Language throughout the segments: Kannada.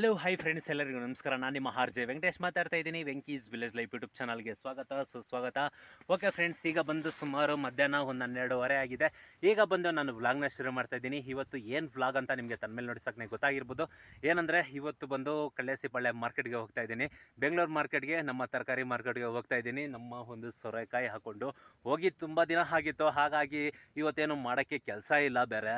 ಹಲೋ ಹೈ ಫ್ರೆಂಡ್ಸ್ ಎಲ್ಲರಿಗೂ ನಮಸ್ಕಾರ. ನಾನು ನಿಮ್ಮ ಆರ್ ಜೆ ವೆಂಕಟೇಶ್ ಮಾತಾಡ್ತಾ ಇದ್ದೀನಿ. ವೆಂಕೀಸ್ ವಿಲೇಜ್ ಲೈಫ್ ಯೂಟ್ಯೂಬ್ ಚಾನಲ್ಗೆ ಸ್ವಾಗತ, ಸುಸ್ವಾಗತ. ಓಕೆ ಫ್ರೆಂಡ್ಸ್ ಈಗ ಬಂದು ಸುಮಾರು ಮಧ್ಯಾಹ್ನ ಒಂದು ಹನ್ನೆರಡುವರೆ ಆಗಿದೆ. ಈಗ ಬಂದು ನಾನು ವ್ಲಾಗ್ನ ಶುರು ಮಾಡ್ತಾ ಇದ್ದೀನಿ. ಇವತ್ತು ಏನು ವ್ಲಾಗ್ ಅಂತ ನಿಮಗೆ ತನ್ಮೇಲೆ ನೋಡಿಸಕ್ಕೆ ಸಾಕನೆ ಗೊತ್ತಾಗಿರ್ಬೋದು. ಏನಂದರೆ, ಇವತ್ತು ಬಂದು ಕಳ್ಳೆಸಿಪಾಳ್ಯ ಮಾರ್ಕೆಟ್ಗೆ ಹೋಗ್ತಾ ಇದ್ದೀನಿ. ಬೆಂಗಳೂರು ಮಾರ್ಕೆಟ್ಗೆ, ನಮ್ಮ ತರಕಾರಿ ಮಾರ್ಕೆಟ್ಗೆ ಹೋಗ್ತಾ ಇದ್ದೀನಿ. ನಮ್ಮ ಒಂದು ಸೊರೆಕಾಯಿ ಹಾಕ್ಕೊಂಡು ಹೋಗಿ ತುಂಬ ದಿನ ಆಗಿತ್ತು. ಹಾಗಾಗಿ ಇವತ್ತೇನು ಮಾಡೋಕ್ಕೆ ಕೆಲಸ ಇಲ್ಲ ಬೇರೆ.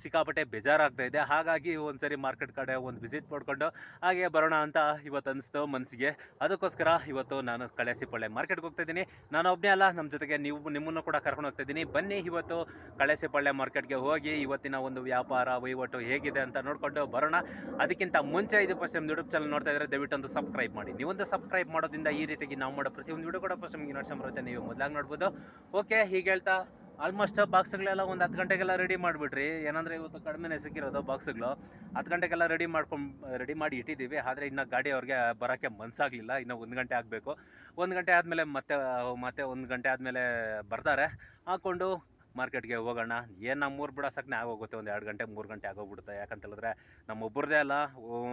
ಸಿಕ್ಕಾಪಟ್ಟೆ ಬೇಜಾರಾಗ್ತಾ ಇದೆ. ಹಾಗಾಗಿ ಒಂದ್ಸರಿ ಮಾರ್ಕೆಟ್ ಕಡೆ ಒಂದು ವಿಸಿಟ್ ಮಾಡ್ಕೊಂಡು ಹಾಗೆ ಬರೋಣ ಅಂತ ಇವತ್ತು ಅನಿಸ್ತು ಮನಸ್ಸಿಗೆ ಅದಕ್ಕೋಸ್ಕರ ಇವತ್ತು ನಾನು ಕಳೆಸಿಪಳ್ಳೆ ಮಾರ್ಕೆಟ್ಗೆ ಹೋಗ್ತಾ ಇದ್ದೀನಿ. ನಾನು ಒಬ್ಬನೇ ಅಲ್ಲ ನಮ್ಮ ಜೊತೆಗೆ ನೀವು, ನಿಮ್ಮನ್ನು ಕೂಡ ಕರ್ಕೊಂಡು ಹೋಗ್ತಾ ಇದ್ದೀನಿ. ಬನ್ನಿ ಇವತ್ತು ಕಳೆಸಿಪಳ್ಳೆ ಮಾರ್ಕೆಟ್ಗೆ ಹೋಗಿ ಇವತ್ತಿನ ಒಂದು ವ್ಯಾಪಾರ, ವಹಿವಾಟು ಹೇಗಿದೆ ಅಂತ ನೋಡಿಕೊಂಡು ಬರೋಣ. ಅದಕ್ಕಿಂತ ಮುಂಚೆ ಇದು ಫಸ್ಟ್ ನಮ್ಮ ಯೂಟ್ಯೂಬ್ ಚಾನಲ್ ನೋಡ್ತಾ ಇದ್ರೆ ದಯವಿಟ್ಟು ಒಂದು ಸಬ್ಸ್ಕ್ರೈಬ್ ಮಾಡಿ. ನೀವೊಂದು ಸಬ್ಸ್ಕ್ರೈಬ್ ಮಾಡೋದ್ರಿಂದ ಈ ರೀತಿಯಾಗಿ ನಾವು ಮಾಡೋ ಪ್ರತಿಯೊಂದು ವಿಡಿಯೋ ಕೂಡ ಫಸ್ಟ್ ನಿಮಗೆ ನೋಡ್ಸಂಬರುತ್ತೆ ಬರುತ್ತೆ ನೀವು ಮೊದಲಾಗಿ ನೋಡ್ಬೋದು. ಓಕೆ, ಹೀಗೆ ಹೇಳ್ತಾ ಆಲ್ಮೋಸ್ಟ್ ಬಾಕ್ಸ್ಗಳೆಲ್ಲ ಒಂದು ಹತ್ತು ಗಂಟೆಗೆಲ್ಲ ರೆಡಿ ಮಾಡಿಬಿಟ್ರಿ. ಏನಂದರೆ ಇವತ್ತು ಕಡಿಮೆನೇ ಸಿಕ್ಕಿರೋದು ಬಾಕ್ಸ್ಗಳು. ಹತ್ತು ಗಂಟೆಗೆಲ್ಲ ರೆಡಿ ಮಾಡ್ಕೊಂಡು ರೆಡಿ ಮಾಡಿ ಇಟ್ಟಿದ್ದೀವಿ. ಆದರೆ ಇನ್ನು ಗಾಡಿ ಅವ್ರಿಗೆ ಬರೋಕ್ಕೆ ಮನಸ್ಸಾಗಲಿಲ್ಲ ಇನ್ನು ಒಂದು ಗಂಟೆ ಆಗಬೇಕು. ಒಂದು ಗಂಟೆ ಆದಮೇಲೆ ಮತ್ತೆ ಮತ್ತೆ ಒಂದು ಗಂಟೆ ಆದಮೇಲೆ ಬರ್ತಾರೆ. ಹಾಕ್ಕೊಂಡು ಮಾರ್ಕೆಟ್ಗೆ ಹೋಗೋಣ. ಏನು ನಮ್ಮ ಊರು ಬಿಡೋಸಕ್ಕೆ ಆಗೋಗುತ್ತೆ. ಒಂದು ಎರಡು ಗಂಟೆ, ಮೂರು ಗಂಟೆ ಆಗೋಗ್ಬಿಡುತ್ತೆ. ಯಾಕಂತ ಹೇಳಿದ್ರೆ ನಮ್ಮ ಒಬ್ಬರದೇ ಅಲ್ಲ,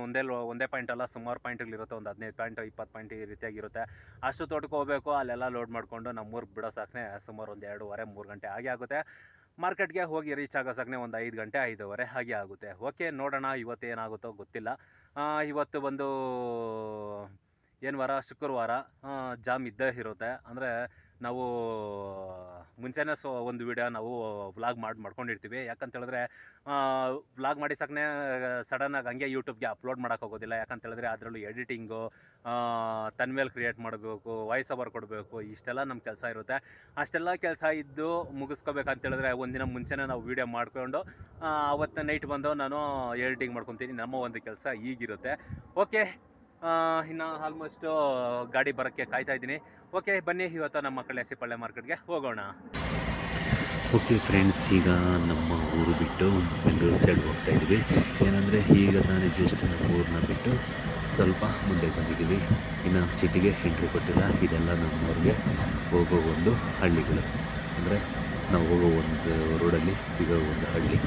ಒಂದೇ ಒಂದೇ ಪಾಯಿಂಟ್ ಅಲ್ಲ, ಸುಮಾರು ಪಾಯಿಂಟ್ಗಳಿರುತ್ತೆ ಒಂದು ಹದಿನೈದು ಪಾಯಿಂಟ್ ಇಪ್ಪತ್ತು ಪಾಯಿಂಟ್ ಈ ರೀತಿಯಾಗಿರುತ್ತೆ. ಅಷ್ಟು ತೋಟಕ್ಕೆ ಹೋಗಬೇಕು, ಅಲ್ಲೆಲ್ಲ ಲೋಡ್ ಮಾಡಿಕೊಂಡು ನಮ್ಮ ಊರಿಗೆ ಬಿಡೋ ಸಾಕನೆ ಸುಮಾರು ಒಂದು ಎರಡೂವರೆ, ಮೂರು ಗಂಟೆ ಹಾಗೆ ಆಗುತ್ತೆ. ಮಾರ್ಕೆಟ್ಗೆ ಹೋಗಿ ರೀಚ್ ಆಗೋ ಸಾಕನೆ ಒಂದು ಐದು ಗಂಟೆ, ಐದೂವರೆ ಹಾಗೆ ಆಗುತ್ತೆ. ಓಕೆ, ನೋಡೋಣ ಇವತ್ತು ಏನಾಗುತ್ತೋ ಗೊತ್ತಿಲ್ಲ. ಇವತ್ತು ಬಂದು, ಏನು ವಾರ? ಶುಕ್ರವಾರ ಜಾಮ್ ಇದ್ದೇ ಇರುತ್ತೆ. ಅಂದರೆ ನಾವು ಮುಂಚೆನೇ ಸೊ ಒಂದು ವಿಡಿಯೋ ನಾವು ವ್ಲಾಗ್ ಮಾಡಿ ಮಾಡ್ಕೊಂಡಿರ್ತೀವಿ. ಯಾಕಂತ ಹೇಳಿದ್ರೆ ವ್ಲಾಗ್ ಮಾಡಿ ಸಾಕನೆ ಸಡನ್ನಾಗಿ ಹಂಗೆ ಯೂಟ್ಯೂಬ್ಗೆ ಅಪ್ಲೋಡ್ ಮಾಡೋಕೆ ಹೋಗೋದಿಲ್ಲ. ಯಾಕಂತ ಹೇಳಿದ್ರೆ ಅದರಲ್ಲೂ ಎಡಿಟಿಂಗು ತನ್ಮೇಲೆ ಕ್ರಿಯೇಟ್ ಮಾಡಬೇಕು, ವಾಯ್ಸ್ ಓವರ್ ಕೊಡಬೇಕು, ಇಷ್ಟೆಲ್ಲ ನಮ್ಮ ಕೆಲಸ ಇರುತ್ತೆ. ಅಷ್ಟೆಲ್ಲ ಕೆಲಸ ಇದ್ದು ಮುಗಿಸ್ಕೋಬೇಕಂತ ಹೇಳಿದ್ರೆ ಒಂದಿನ ಮುಂಚೆನೇ ನಾವು ವೀಡಿಯೋ ಮಾಡಿಕೊಂಡು ಅವತ್ತು ನೈಟ್ ಬಂದು ನಾನು ಎಡಿಟಿಂಗ್ ಮಾಡ್ಕೊತೀನಿ. ನಮ್ಮ ಒಂದು ಕೆಲಸ ಈಗಿರುತ್ತೆ. ಓಕೆ. ಇನ್ನು ಆಲ್ಮೋಸ್ಟು ಗಾಡಿ ಬರೋಕ್ಕೆ ಕಾಯ್ತಾ ಇದ್ದೀನಿ. ಓಕೆ ಬನ್ನಿ, ಇವತ್ತು ನಮ್ಮ ಕಳ್ಳೆಸಿಪಳ್ಳೆ ಮಾರ್ಕೆಟ್ಗೆ ಹೋಗೋಣ. ಓಕೆ ಫ್ರೆಂಡ್ಸ್ ಈಗ ನಮ್ಮ ಊರು ಬಿಟ್ಟು ಬೆಂಗಳೂರು ಸೈಡ್ ಹೋಗ್ತಾ ಇದ್ದೀವಿ. ಏನಂದರೆ ಈಗ ತಾನೇ ಜಸ್ಟ್ ನಮ್ಮ ಊರನ್ನ ಬಿಟ್ಟು ಸ್ವಲ್ಪ ಮುಂದೆ ಬಂದಿದ್ದೀವಿ. ಇನ್ನು ಸಿಟಿಗೆ ಎಂಟ್ರಿ ಕೊಟ್ಟಿಲ್ಲ. ಇದೆಲ್ಲ ನಮ್ಮೂರಿಗೆ ಹೋಗೋ ಒಂದು ಹಳ್ಳಿಗಳು. ಅಂದರೆ ನಾವು ಹೋಗೋ ಒಂದು ರೋಡಲ್ಲಿ ಸಿಗೋ ಒಂದು ಹಳ್ಳಿ.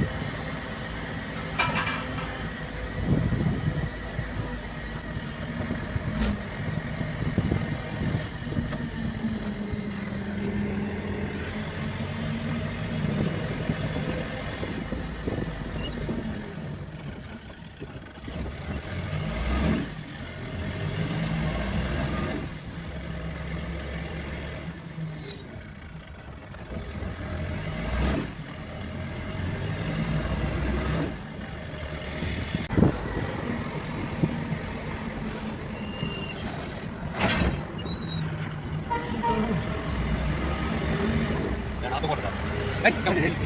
あり。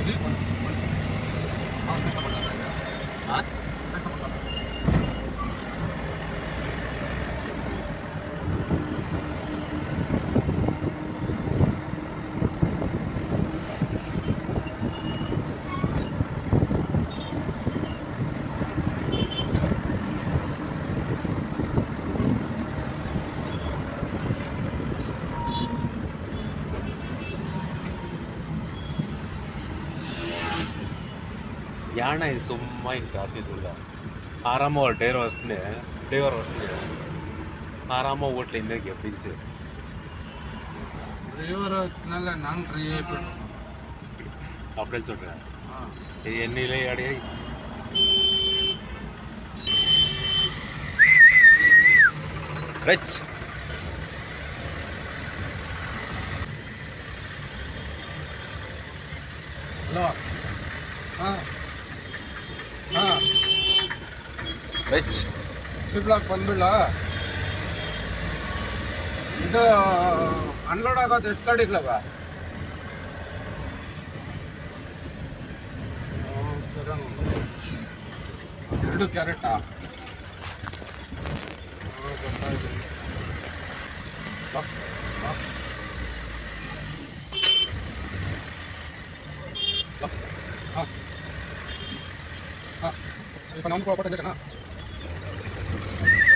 ಯಾಣ ಇದು ಸುಮ್ಮ ಹಿಂಗೆ ಕಾಡ್ತಿದ್ದು ಹುಡುಗ ಆರಾಮ ಡ್ರೈವರ್ ಅಷ್ಟೇ ಡ್ರೈವರ್ ಅಷ್ಟೇ ಆರಾಮ ಹೋಟ್ಲ ಹಿಂದೆ ಬೀಚ್ ಡ್ರೈವರ್ வச்சுனால நான் ட்ரைவே பண்ணுவேன் அப்படின்னு சொல்கிறேன் இது எண்ணெயிலே அடையே reach hello reach C block ಬಂದ್ಬಿಡ್ಲ ಇದು ಅನ್ಲೋಡ್ ಆಗೋದು ಎಷ್ಟು ಗಾಡಿಗಳವ ಎರಡು ಕ್ಯಾರೆಟಾ ಗೊತ್ತಾಯ್ತು ಬಾ, ಬಾ. ಬಾ, ಹಾ. ಹಾ. ಈಗ ನಮ್ಗೆ ಕೊಡ್ತಾ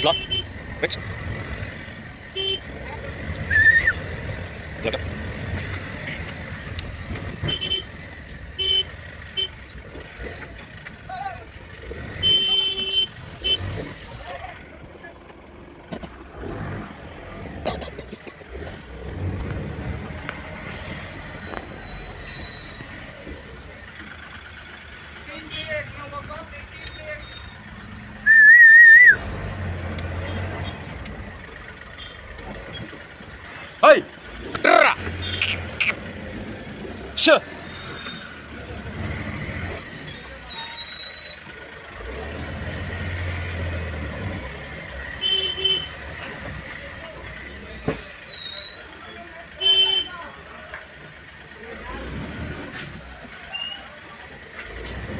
slot. Rich.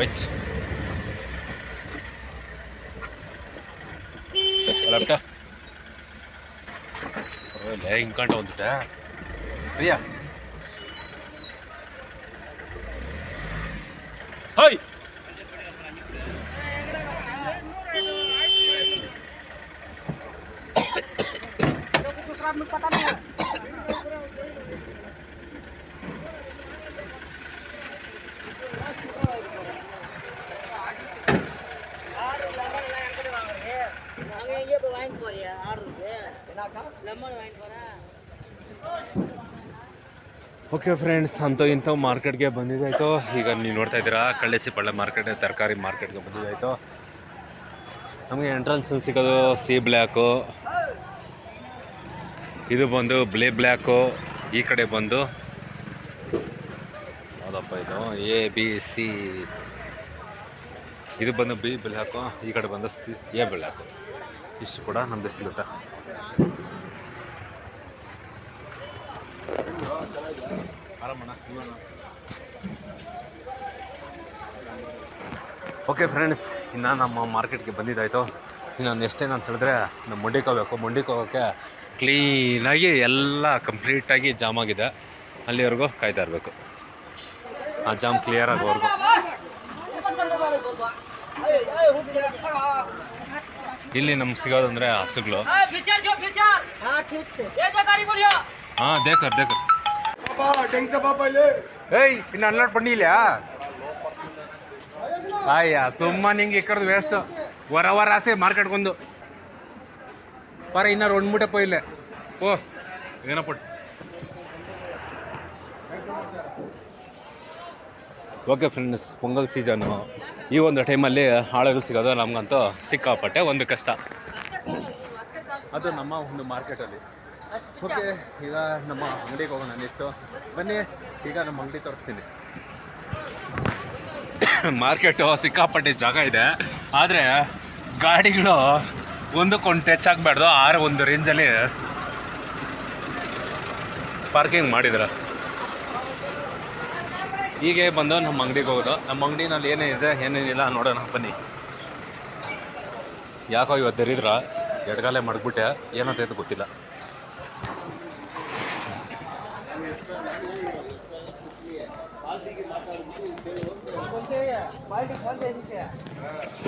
വെച്ച് பரவாயில்ல பரவாயில்ல இங்காண்ட வந்துட்டேன் சரியா ஹாய் पता नहीं நாங்க எங்கேயோ போய் வாங்கிட்டு போறியா ஆர்டருக்கு லெமன் வாங்கிட்டு போறேன் ಓಕೆ ಫ್ರೆಂಡ್ಸ್ ಅಂತೂ ಇಂಥವು ಮಾರ್ಕೆಟ್ಗೆ ಬಂದಿದ್ದಾಯ್ತು ಈಗ ನೀವು ನೋಡ್ತಾ ಇದ್ದೀರಾ ಕಳ್ಳೆಸಿ ಪಳ್ಳೆ ಮಾರ್ಕೆಟ್ ತರಕಾರಿ ಮಾರ್ಕೆಟ್ಗೆ ಬಂದಿದ್ದಾಯ್ತು ನಮಗೆ ಎಂಟ್ರೆನ್ಸ್ ಸಿಗೋದು ಸಿ ಬ್ಲ್ಯಾಕು ಇದು ಬಂದು ಬ್ಲೇ ಬ್ಲ್ಯಾಕು ಈ ಕಡೆ ಬಂದು ಯಾವುದಪ್ಪ ಇದು ಎ ಬಿ ಸಿ ಇದು ಬಂದು ಬಿ ಬ್ಲ್ಯಾಕು ಈ ಕಡೆ ಬಂದು ಸಿ ಎ ಬ್ಲ್ಯಾಕು ಇಷ್ಟು ಕೂಡ ನಮಗೆ ಸಿಗುತ್ತೆ. ಓಕೆ ಫ್ರೆಂಡ್ಸ್ ಇನ್ನು ನಮ್ಮ ಮಾರ್ಕೆಟ್ಗೆ ಬಂದಿದ್ದಾಯಿತು. ಇನ್ನು ನೆಕ್ಸ್ಟ್ ಏನಂತ ಹೇಳಿದ್ರೆ ನಮ್ಮ ಮಂಡಿಗೆ ಹೋಗ್ಬೇಕು ಕ್ಲೀನಾಗಿ ಎಲ್ಲ ಕಂಪ್ಲೀಟಾಗಿ ಜಾಮ್ ಆಗಿದೆ. ಅಲ್ಲಿವರೆಗೂ ಕಾಯ್ತಾ ಇರಬೇಕು. ಆ ಜಾಮ್ ಕ್ಲಿಯರ್ ಆಗೋವರೆಗೂ. ಇಲ್ಲಿ ನಮ್ಗೆ ಸಿಗೋದಂದರೆ ಹಸುಗಳು ಹಾಂ ದೇಕರ್ ದೇಕರ್ ಏಯ್ ಇನ್ನು ಅನ್ಲೋಡ್ ಪಣ್ಣಿಲ್ಲ ಅಯ್ಯ ಸುಮ್ಮ ನಿಂಗೆ ಇಕ್ಕರ್ದು ವೇಸ್ಟು ವರ ವರ ಆಸೆ ಮಾರ್ಕೆಟ್ಗೊಂದು ಬರ ಇನ್ನಾರು ಒಂದು ಮೂಟೆ ಪೊಯ್ಲೆ ಓ ಏನಪ್ಪ ಓಕೆ ಫ್ರೆಂಡ್ಸ್ ಪೊಂಗಲ್ ಸೀಸನ್ನು ಈ ಒಂದು ಟೈಮಲ್ಲಿ ಆಳುಗಳು ಸಿಗೋದು ನಮಗಂತೂ ಸಿಕ್ಕಾಪಟ್ಟೆ ಒಂದು ಕಷ್ಟ. ಅದು ನಮ್ಮ ಒಂದು ಮಾರ್ಕೆಟಲ್ಲಿ. ಓಕೆ ಈಗ ನಮ್ಮ ಅಂಗಡಿಗೆ ಹೋಗೋಣ ನೆಕ್ಸ್ಟು. ಬನ್ನಿ ಈಗ ನಮ್ಮ ಅಂಗಡಿ ತೋರಿಸ್ತೀನಿ. ಮಾರ್ಕೆಟು ಸಿಕ್ಕಾಪಟ್ಟೆ ಜಾಗ ಇದೆ. ಆದರೆ ಗಾಡಿಗಳು ಒಂದಕ್ಕೊಂದು ಟಚ್ ಆಗಬಾರ್ದು ಆರು ಒಂದು ರೇಂಜಲ್ಲಿ ಪಾರ್ಕಿಂಗ್ ಮಾಡಿದ್ರು. ಹೀಗೆ ಬಂದು ನಮ್ಮ ಅಂಗಡಿಗೆ ಹೋಗೋದು. ನಮ್ಮ ಅಂಗಡಿನಲ್ಲಿ ಏನೇನಿದೆ, ಏನೇನಿಲ್ಲ ನೋಡೋಣ, ಬನ್ನಿ. ಯಾಕೋ ಇವತ್ತು ದರಿದ್ರ, ಎಡಗಾಲೆ ಮಡಗ್ಬಿಟ್ಟೆ, ಏನಂತ ಇದು ಗೊತ್ತಿಲ್ಲ.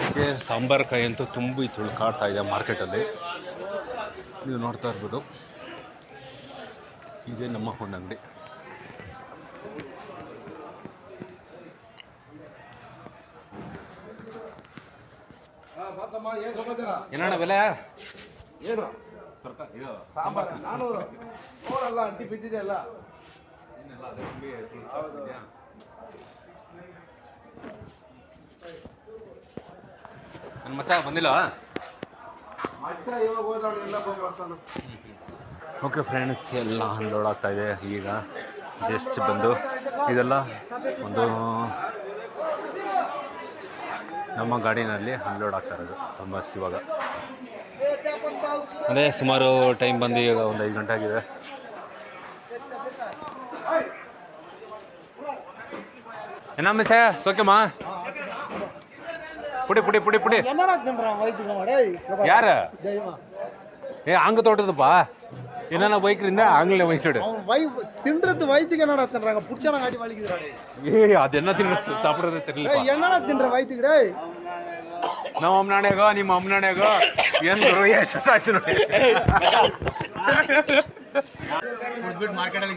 ಹೀಗೆ ಸಾಂಬಾರು ಕಾಯಿ ಅಂತೂ ತುಂಬಿ ತುಳ್ಕಾಡ್ತಾ ಇದೆ ಮಾರ್ಕೆಟಲ್ಲಿ. ನೀವು ನೋಡ್ತಾ ಇರ್ಬೋದು. ಇದೇ ನಮ್ಮ ಒಂದು ಅಂಗಡಿ ಮತ್ತಮ್ಮ ಏನ್ ಸಮಾಚಾರ ಏನಣ್ಣ ಬೆಲೆ? ಏನು? ಸರ್ಕಾರ ಇದು ಸಾಂಬಾರ ನಾನೂರು. ನೋಡಲ್ಲ ಅಂಟಿ ಬಿದ್ದಿದೆ ಅಲ್ಲ ನನ್ನ ಮಚ್ಚ ಬಂದಿಲ್ಲ? ಮಚ್ಚ ಇವಾಗ ಹೋದವಳು ಎಲ್ಲ ಬರ್ತಾನು ಓಕೆ ಫ್ರೆಂಡ್ಸ್ ಎಲ್ಲ ಅನ್ಲೋಡ್ ಆಗ್ತಾ ಇದೆ ಈಗ. ಜಸ್ಟ್ ಬಂದು ಇದೆಲ್ಲ ಒಂದು ನಮ್ಮ ಗಾಡಿನಲ್ಲಿ ಅನ್ಲೋಡ್ ಆಗ್ತಾ ಇರೋದು. ಆಲ್ಮೋಸ್ಟ್ ಇವಾಗ. ಅದೇ ಸುಮಾರು ಟೈಮ್ ಬಂದು ಈಗ ಒಂದು ಐದು ಗಂಟೆ ಆಗಿದೆ. ಏನ ಮಿಸ್ ಸೋಕೆಮ್ಮ ಪುಡಿ ಪುಡಿ ಪುಡಿ ಪುಡಿ. ಯಾರ? ಏ ಹಂಗ ತೋಟದಪ್ಪ? என்னென்ன பைக் இருந்தா ஆங்கில வயசோடு அவன் வை தின்றது வயிற்றுக்கு என்னடா தின்றாங்க? புடிச்சான காட்டி வலிக்குதுடாடே ஏய் அது என்ன தின்ற சாப்பிடுறது தெரியல என்னடா தின்ற வயிற்றுக்கு டேய்? ನಮ್ಮ ಅಮ್ಮನಾಣ್ಯಾಗ ನಿಮ್ಮ ಅಮ್ಮನಾಣ್ಯಾಗ ಏನ್ ಗುರು ಎಷ್ಟು ಆಯ್ತು ನೋಡಿ ಕುಡ್ದ್ಬಿಟ್ಟು ಮಾರ್ಕೆಟಲ್ಲಿ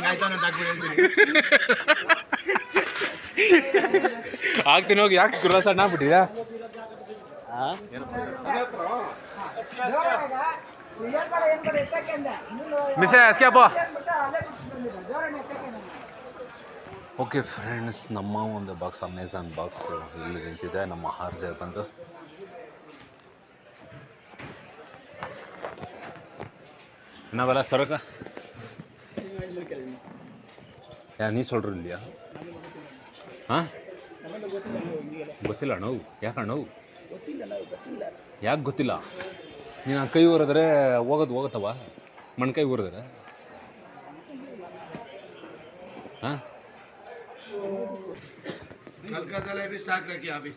ಹೋಗಿ ಯಾಕೆ ಗುರುವಾಸ ಆಗ್ಬಿಟ್ಟಿದ್ಯಾ ಮಿಸ್ ಎಸ್ಕೇಪ ಓಕೆ ಫ್ರೆಂಡ್ಸ್, ನಮ್ಮ ಒಂದು ಬಾಕ್ಸ್ ಅಮೆಝಾನ್ ಬಾಕ್ಸ್ ಇಲ್ಲಿ ನಿಂತಿದೆ. ನಮ್ಮ ಹಾರ್ಜರ್ ಬಂದು. ನಾವೆಲ್ಲ ಸರಕ? ಯಾ, ನೀ ಸೊಲ್ರು ಇಲ್ಲಿಯಾ? ಹಾಂ? ಗೊತ್ತಿಲ್ಲ ನೋವು ಯಾಕೆ ಅಣ್ಣವು ಯಾಕೆ ಗೊತ್ತಿಲ್ಲ? ನೀನು ಆ ಕೈ ಊರಿದ್ರೆ ಹೋಗೋದು ಹೋಗುತ್ತವ ಮಣ್ಕೈ ಊರಿದ್ರೆ ಹಾಂ हल्का जलेबी स्टाक रखिए अभी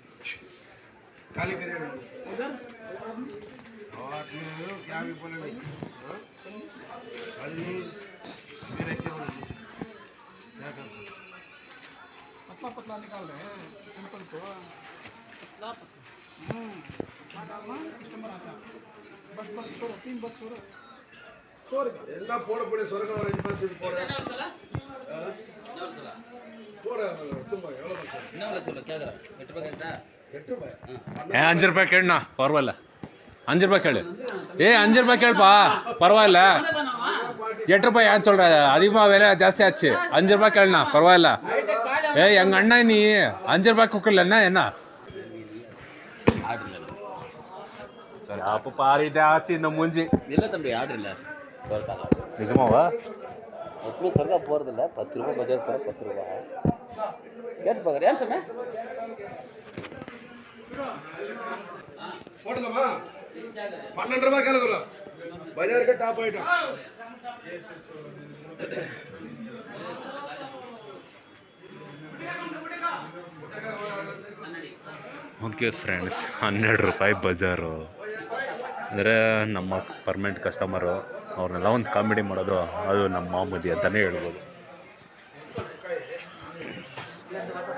खाली करिए उधर और क्या भी बोले नहीं हाँ? आता वहाँ कस्टमर आता बट बस सौ तीन बस सौ सौ रुपये எல்லாம் போட போட சொர்க்கம் ஒரு அஞ்சு மாசம் போட என்ன சொல்ல என்ன சொல்ல போட தும்பா எவ்வளவு என்ன விலை சொல்ல கேக்குறேன் ரூபாய் கேளுண்ணா. பரவாயில்ல. அஞ்சு ரூபாய் கேளு. ஏ அஞ்சு ரூபாய் கேளுப்பா. பரவாயில்ல. எட்டு ரூபாய் ஏன் சொல்கிற அதிகமாக விலை ஜாஸ்தி ஆச்சு. அஞ்சு ரூபாய் கேளுண்ணா. பரவாயில்ல. ஏ எங்கள் அண்ணா நீ அஞ்சு ரூபாய் குக்கர்லன்னா என்ன? அப்போ பாரிட்டே ஆச்சு இந்த மூஞ்சி ಇಲ್ಲ ತಂಬಿ ಆರ್ಡ್ರ್ ಇಲ್ಲ ಬರ್ತಾಗ நிஜமாவா ಒಬ್ಬರು ಸ್ವರ್ಗ போகிறதில்ல பத்து ரூபாய் பஜார் போகிற பத்து ரூபாய் கேட்டு பார்க்குறேன் ஏன் சொன்னேன் போடலாமா பன்னெண்டு ரூபாய் கேளுங்க பஜாருக்கு டாப் ஐட்டம் ಓಕೆ ಫ್ರೆಂಡ್ಸ್ ಹನ್ನೆರಡು ರೂಪಾಯಿ ಬಜಾರು ಅಂದರೆ ನಮ್ಮ ಪರ್ಮನೆಂಟ್ ಕಸ್ಟಮರು ಅವ್ರನ್ನೆಲ್ಲ ಒಂದು ಕಾಮಿಡಿ ಮಾಡೋದು ಅದು ನಮ್ಮ ಮಾಮೂಲಿ ಅಂತಲೇ ಹೇಳ್ಬೋದು.